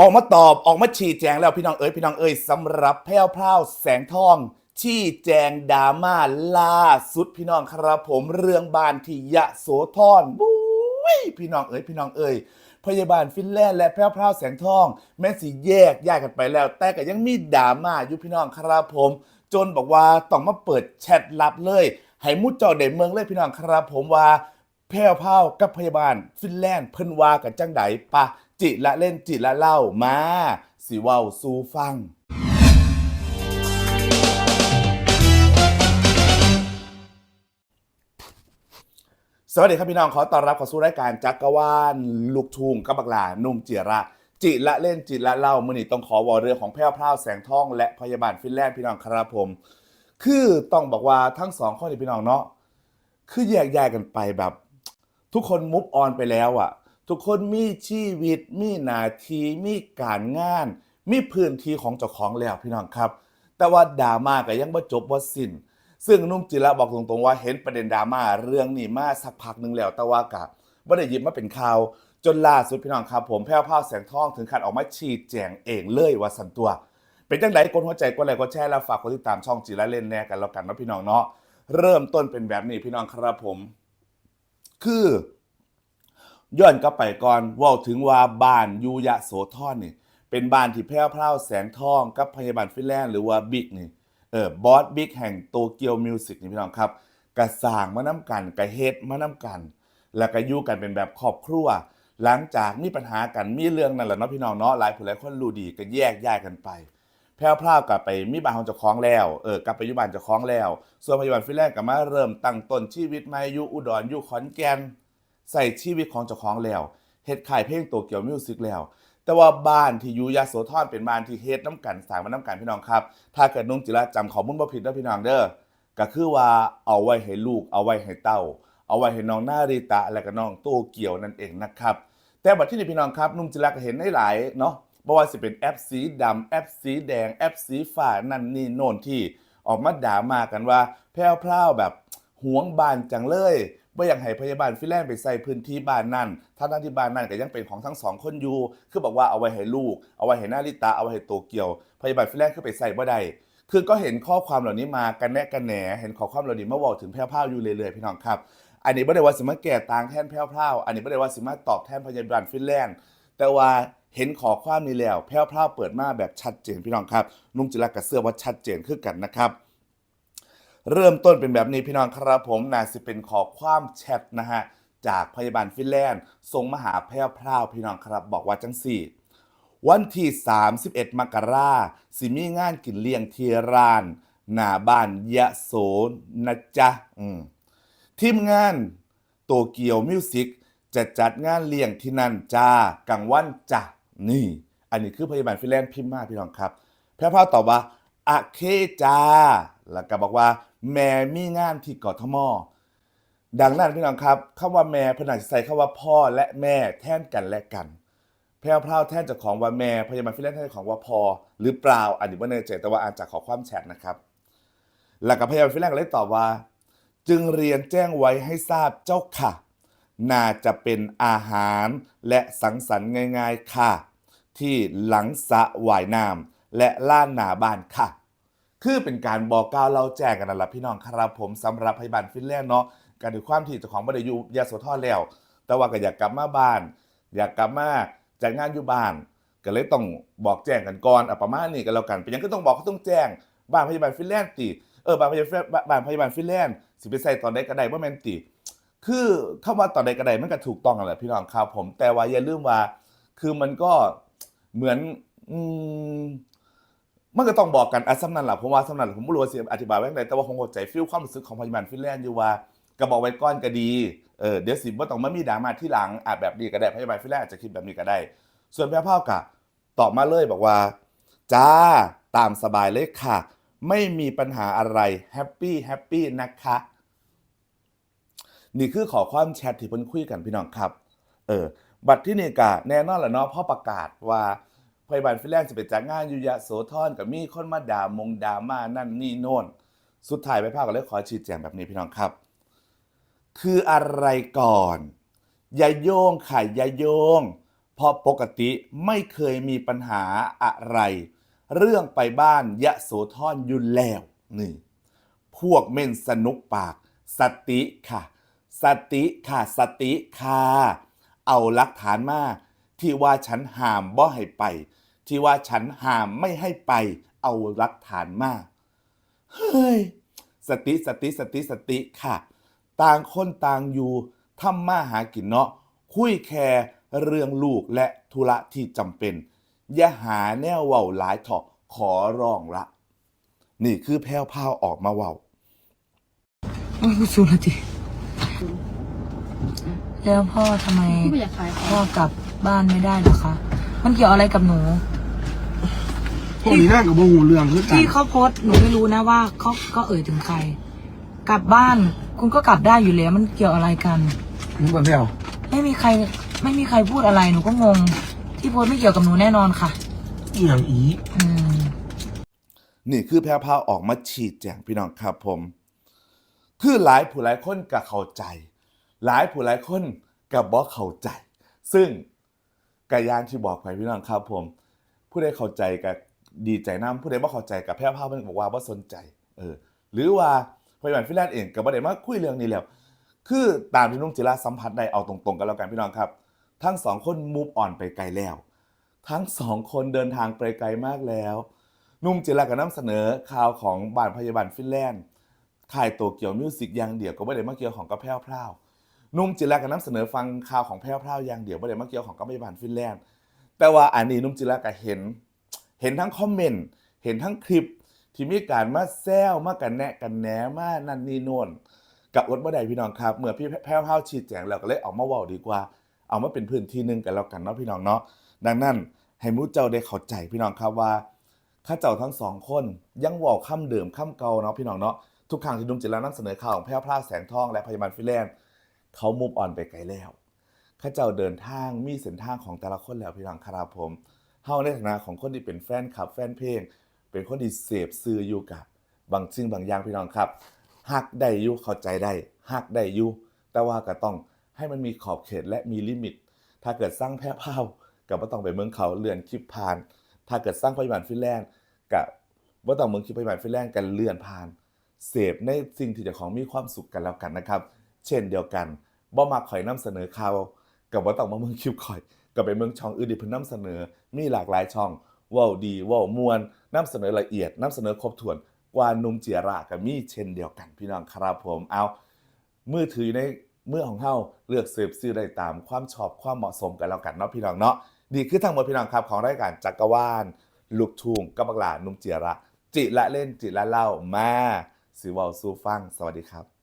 ออกมาตอบออกมาชี้แจงแล้วพี่น้องเอ๋ยพี่น้องเอ๋ยสำหรับแพรวพราวแสงทอง ชี้แจงดราม่าล่าสุดพี่น้องครับผมเรื่องบ้านที่ยะโสธรบุ้ยพี่น้องเอ๋ยพี่น้องเอ๋ยพยาบาลฟินแลนด์และแพรวพราวแสงทอง แม้สิแยกย้ายกกันไปแล้ว แต่ก็ยังมีดราม่าอยู่พี่น้องครับผม จนบอกว่าต้องมาเปิดแชทลับเลย ให้มุดจอเด่นเมืองเลยพี่น้องครับผมว่าแพรวพราวกับพยาบาลฟินแลนด์เพิ่นว่ากันจังไดปะ จิละเล่นจิละเล่ามา สิเว้าสู่ฟัง สวัสดีครับพี่น้องขอต้อนรับเข้าสู่รายการจักรวาลลูกทุ่งกับบักหลานุ่มจิระ จิละเล่นจิละเล่ามื่อนี้ต้องขอวอเรื่องของแพรวพราวแสงทอง และพยาบาลฟินแลนด์พี่น้องครับผม คือต้องบอกว่าทั้งสองข้อนี้พี่น้องเนาะคือแยกย้ายกันไปแบบ ทุกคนมุฟออนไปแล้วอะ ทุกคนมีชีวิตมีหนาทีมีการงาน มีพื้นที่ของเจ้าของแล้วพี่น้องครับ แต่ว่าดราม่าก็ยังบ่จบบ่สิ้น ซึ่งนุ่มจิระบอกตรงๆว่าเห็นประเด็นดราม่าเรื่องนี้มาสักพักหนึ่งแล้วแต่ว่ากะบ่ได้หยิบมาเป็นข่าวจนล่าสุดพี่น้องครับ ผมแพร่วพราวแสงทองถึงขั้นออกมาชี้แจงเองเลยว่าสันตัว เป็นจังไดกดหัวใจกดไลค์กดแชร์แล้วฝากกดติดตามช่องจิระเล่นแน่กันแล้วกันนะพี่น้องเนาะเริ่มต้นเป็นแบบนี้พี่น้องครับผม คือ ย้อนกลับไปก่อนว่าถึงว่าบ้านยูยะโสธรนี่เป็นบ้านที่แพร่พราวแสงทองกับพยาบาลฟินแลนด์หรือว่าบิ๊กนี่เออบอสบิ๊กแห่งโตเกียวมิวสิกนี่พี่น้องครับกระสางมาน้ำกันกระเฮ็ดมาน้ำกัน แล้วก็อยู่กันเป็นแบบครอบครัว หลังจากมีปัญหากันมีเรื่องนั่นแหละเนาะพี่น้องเนาะหลายผู้หลายคนรู้ดีก็แยกย้ายกันไป แพรวพราวกลับไปมีบ้านของเจ้าของแล้วเออกลับไปอยู่บ้านเจ้าของแล้ว ส่วนพยาบาลฟินแลนด์ก็มาเริ่มตั้งต้นชีวิตใหม่อยู่อุดรอยู่ขอนแก่น ใส่ชีวิตของเจ้าของแล้วเฮ็ดขายเพลงโตเกียวมิวสิกแล้ว แต่ว่าบ้านที่อยู่ยาโสธรเป็นบ้านที่เฮ็ดน้ำกันสร้างมาน้ำกันพี่น้องครับ ถ้าเกิดนุ่งจิระจำข้อมูลบ่ผิดเด้อพี่น้องเด้อก็คือว่าเอาไว้ให้ลูก เอาไว้ให้เต้า เอาไว้ให้น้องนาริตะและก็น้องโตเกียวนั่นเองนะครับ แต่บัดที่นี่พี่น้องครับนุ่งจิระก็เห็นได้หลายเนาะบ่ว่าสิเป็นแอปสีดำแอปสีแดงแอปสีฟ้านั่นนี่โน่นที่ออกมาด่ามากันว่าแพรวๆแบบหวงบ้านจังเลย บ่อยากให้พยาบาลฟิแลนด์ไปใส่พื้นที่บ้านนั่นถ้านั่นที่บ้านนั่นก็ยังเป็นของทั้งสองคนอยู่ คือบอกว่าเอาไว้ให้ลูก เอาไว้ให้นาริตะเอาไว้ให้โตเกียว พยาบาลฟิแลนด์คือไปใส่บ่ได้คือก็เห็นข้อความเหล่านี้มากันแนะกันแหน เห็นข้อความเหล่านี้มาบอกถึงแพร่วพาวอยู่เรื่อยๆพี่น้องครับ อันนี้ไม่ได้ว่าสิมาแก่ต่างแทนแพร่วพาวอันนี้ไม่ได้ว่าสิมาตอบแทนพยาบาลฟิแลนด์ แต่ว่าเห็นขอความนี้แล้วแพร่วพาวเปิดมาแบบชัดเจนพี่น้องครับ นุ่งจิรักกับเสื้อว่าชัดเจนคือกันนะครับ เริ่มต้นเป็นแบบนี้พี่น้องครับผมน่าสิเป็นขอความแชทนะฮะจากพยาบาลฟินแลนด์ส่งมาหาแพร่พราวพี่น้องครับบอกว่าจังสี่ วันที่ 31 มกราสิมีงานกินเลี้ยงที่ร้าน หน้าบ้านยะโสนะจ๊ะอืมทีมงานโตเกียวมิวสิกจะจัดงานเลี้ยงที่นั่นจ้ากลางวันจ้ะนี่ อันนี้คือพยาบาลฟินแลนด์พิมพ์มาพี่น้องครับ แพร่พราวตอบว่าอะเคจ้าแล้วก็บอกว่า แม่มีงานที่กทมดังนั้นพี่น้องครับคำว่าแม่พนอาจะใส่คำว่าพ่อและแม่แทนกันและกัน แพรวพราวแทนจากของว่าแม่พยาบาลฟินแลนแทนจากของว่าพอหรือเปล่าอันนี้ว่าเนเจแต่ว่าอ่านจากขอความแชทนะครับ หลักกับพยาบาลฟินแลนเลยตอบว่า จึงเรียนแจ้งไว้ให้ทราบเจ้าค่ะ น่าจะเป็นอาหารและสังสรรค์ง่าย ๆค่ะ ที่หลังสะวายน้ำและล้านหนาบ้านค่ะ คือเป็นการบอกกล่าวเราแจ้งกันนั่นแหละพี่น้องครับผมสำหรับพยาบาลฟินแลนด์เนาะการถือความที่เจ้าของบริยูยาโสธรแล้ว แต่ว่าก็อยากกลับมาบ้าน อยากกลับมาจากงานอยู่บ้าน ก็เลยต้องบอกแจ้งกันก่อนอะประมาณนี้ก็แล้วกันเป็นยังก็ต้องบอกเขาต้องแจ้งบ้านพยาบาลฟินแลนด์ติเออบ้านพยาบาลบ้านพยาบาลฟินแลนด์สิไปใส่ตอนใดก็ได้บ่แม่นติคือคำว่าตอนใดก็ได้มันก็ถูกต้องแหละพี่น้องครับผม แต่ว่าอย่าลืมว่า คือมันก็เหมือนอืม มันก็ต้องบอกกันอะสำนันหละผมว่าสำนันผมไม่รู้ว่าสิอธิบายไว้ยังไงแต่ว่าผมเข้าใจฟีลความรู้สึกของพยาบาลฟินแลนด์อยู่ว่าก็บอกไว้ก้อนก็ดีเออเดี๋ยวสิบ่ต้องมามีดราม่าที่หลังอาจแบบนี้ก็ได้พยาบาลฟินแลนด์อาจจะคิดแบบนี้ก็ได้ ส่วนแพร่ภาพกะตอบมาเลยบอกว่าจ้าตามสบายเลยค่ะ ไม่มีปัญหาอะไรแฮปปี้แฮปปี้นะคะนี่คือขอความแชทที่เพิ่นคุยกันพี่น้องครับ เออ บัตรที่นี่กะแน่นอนแหละเนาะพ่อประกาศว่า พยาบาลฟิแลนด์จะไปจัดงานอยุยะโสธรกับมีคนมาด่ามงด่ามานั่นนี่โน่น สุดท้ายไปภาคก็เลยขอชี้แจงแบบนี้พี่น้องครับ คืออะไรก่อนอย่าโยงค่ะอย่าโยง เพราะปกติไม่เคยมีปัญหาอะไร เรื่องไปบ้านยะโสธรอยู่แล้วนี่พวกเม่นสนุกปาก สติค่ะ สติค่ะ สติค่ะ เอาหลักฐานมา ที่ว่าฉันห้ามบ่ให้ไป ที่ว่าฉันห้ามไม่ให้ไป เอาหลักฐานมาเฮ้ยสติสติสติสติค่ะ ต่างคนต่างอยู่ทำมาหากินเนาะคุยแค่เรื่องลูกและธุระที่จำเป็น อย่าหาแนวเว้าหลายถาะขอร้องละ นี่คือแพ้วพาวออกมาเว้าโอ้ยสุรติแล้วพ่อทำไมที่ไม่อยากขายของพ่อกลับบ้านไม่ได้เหรอคะ มันเกี่ยวอะไรกับหนู พวกนี้น่ากับโมโหเรื่องคือกันที่เขาโพสต์หนูไม่รู้นะว่าเขาก็เอ่ยถึงใคร กลับบ้านคุณก็กลับได้อยู่แล้วมันเกี่ยวอะไรกันนึกว่าแพ้วไม่มีใครไม่มีใครพูดอะไรหนูก็งง ที่โพสต์ไม่เกี่ยวกับหนูแน่นอนค่ะ อหย่างอีอืม นี่คือแพรวพราวออกมาฉีดแจงพี่น้องครับผม คือหลายผู้หลายคนกับเข้าใจ หลายผู้หลายคนกับบ่เข้าใจ ซึ่งกายานที่บอกไปพี่น้องครับผม ผู้ใดเข้าใจกับดีใจน้ำผู้ใดบ่เข้าใจกับแพรวพราวมันบอกว่าบ่สนใจเออหรือว่าพยาบาลฟินแลนด์เองกับบ่ได้มาคุยเรื่องนี้แล้ว คือตามที่นุ่งจิราสัมผัสได้เอาตรงๆกันแล้วกันพี่น้องครับ ทั้งสองคนมูฟออนไปไกลแล้ว ทั้งสองคนเดินทางไปไกลมากแล้ว นุ่มจิราก็นำเสนอข่าวของบ้านพยาบาลฟินแลนด์ค่ายโตเกียวมิวสิกอย่างเดียวก็ไม่ได้มาเกี่ยวของกับแพร่พราว นุ่มจิราก็นำเสนอฟังข่าวของแพร่วพราวอย่างเดียวไม่ได้มาเกี่ยวของกับพยาบาฟินแลนด์แต่ว่าอันนี้นุ่มจิราก็เห็น เห็นทั้งคอมเมนต์เห็นทั้งคลิป ที่มีการมาแซวมากันแนะกันแหนมานั่นนี่โน่นกับอดบ่ได้พี่น้องครับเมื่อพี่แพ้วพราวชี้แจงแล้วก็เลยออกมาว้าดีกว่า เอามาเป็นพื้นที่หนึ่งกันแล้วกันเนาะพี่น้องเนาะดังนั้นให้มูเจ้าได้เข้าใจพี่น้องครับว่าข้าเจ้าทั้งสองคนยังว่าคำเดิมคำเก่าเนาะพี่น้องเนาะทุกครั้งที่นุ่มจิรานำเสนอข่าวของแพร่พราวแสงทองและพยาบาลฟินแลนด์ เขามุมอ่อนไปไกลแล้วข้าเจ้าเดินทางมีเส้นทางของแต่ละคนแล้วพี่น้องครับผมเฮาในฐานะของคนที่เป็นแฟนคลับแฟนเพลง เป็นคนที่เสพสื่ออยู่กับบางสิ่งบางอย่างพี่น้องครับฮักได้อยู่เข้าใจได้ฮักได้อยู่แต่ว่าก็ต้องให้มันมีขอบเขตและมีลิมิต ถ้าเกิดสร้างแพร่เผากับว่าต้องไปเมืองเขาเลื่อนคลิปผ่าน ถ้าเกิดสร้างพยาบาลฟินแลนด์กับว่าต้องเมืองคลิปพยาบาลฟินแลนด์กันเลื่อนผ่าน เสพในสิ่งที่เจะของมีความสุขกันแล้วกันนะครับ เช่นเดียวกันบ่มาข่อยนำเสนอข่าวกับว่าต้องมาเมืองคลิปข่อยกับไปเมืองช่องอื่นที่เพิ่นนำเสนอ มีหลากหลายช่องว้าดีว้ามวลนำเสนอละเอียดนำเสนอครบถ้วนกว่านุ่มเจียระกับมีเช่นเดียวกันพี่น้องครับผมเอามือถืออยู่ในมือของเฮาเลือกเสพซื้อได้ตามความชอบความเหมาะสมกันแล้วกันเนาะพี่น้องเนาะดีคือทั้งหมดพี่น้องครับของรายการจักรวาลลูกทุ่งกับบักหลานุ่มเจียระ จิละเล่นจิละเล่ามาสิเวาสู้ฟังสวัสดีครับ